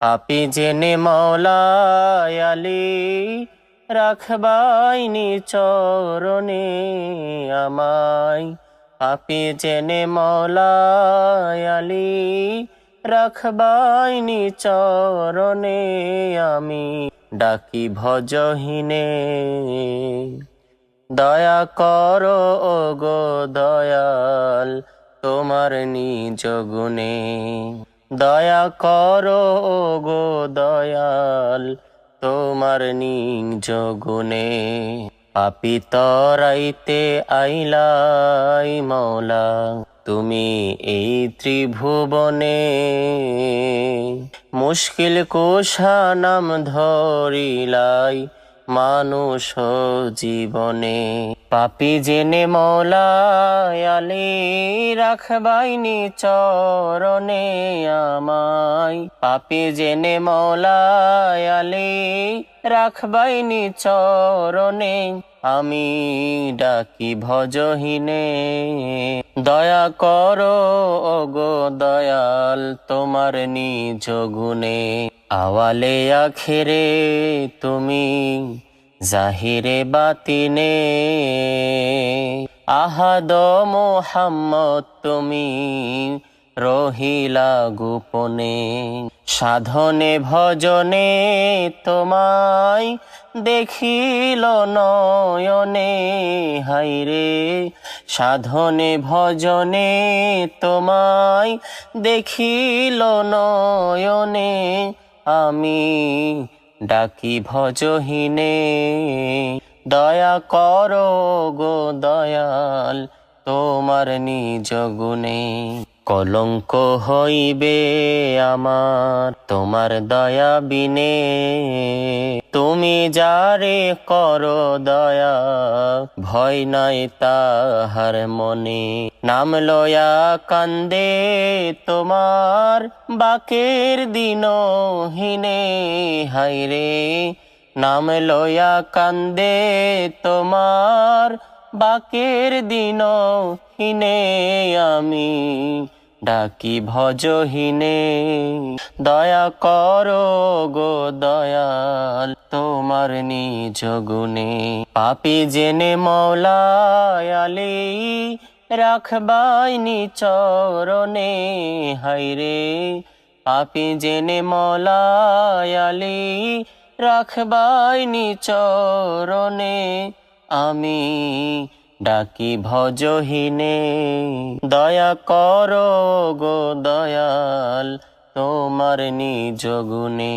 পাপি জেনে মৌলায়ালি রাখবাইনি চরণে আমায়। পাপি জেনে মৌলায়ালি রাখবাইনি চরণে আমি ডাকি ভজহীনে। দয়া কর ও গো দয়াল, তোমার নিজ গুণে। দয়া করো গো দয়াল, তোমার নিজ গুণে পাপি তরাইতে আইলাই মৌলা, তুমি এই ত্রিভুবনে। মুশকিল কোষা নাম ধরিলাই মানুষ জীবনে। পাপি জেনে মৌলায়ালি রাখবাইনি চরণে আমায়। পাপি জেনে মৌলায়ালি রাখবাইনি চরণে, আমি ডাকি ভজহীনে। দয়া করো ওগো দয়াল তোমার নিজ গুণে। আওয়ালে আখেরে তুমি জাহিরে বাতিনে। আহাদ মোহাম্মদ তুমি রহিলা গোপনে। সাধনে ভজনে তোমায় দেখিল নয়নে। হাইরে সাধনে ভজনে তোমায় দেখিল নয়নে। আমি ডাকি ভজহীনে দয়া করো গো দয়াল তোমার নিজ গুণে। কলঙ্ক হইবে আমার, তোমার দয়া বিনে। তুমি যারে করো দয়া, ভয় নাই তাহার মনে। নাম লয়া কান্দে তোমার বাকের দিন হিনে হাইরে নাম লয়া কান্দে তোমার বাকের দিন হিনে আমি। ডাকি ভজহীনে, দয়া করো গো দয়াল তোমার নিজ গুণে। পাপি জেনে মৌলায়ালি রাখবাইনি চরণে হাইরে পাপি জেনে মৌলায়ালি রাখবাইনি চরণে আমি ডাকি ভজহীনে দয়া কর গো দয়াল তোমার নিজ গুণে।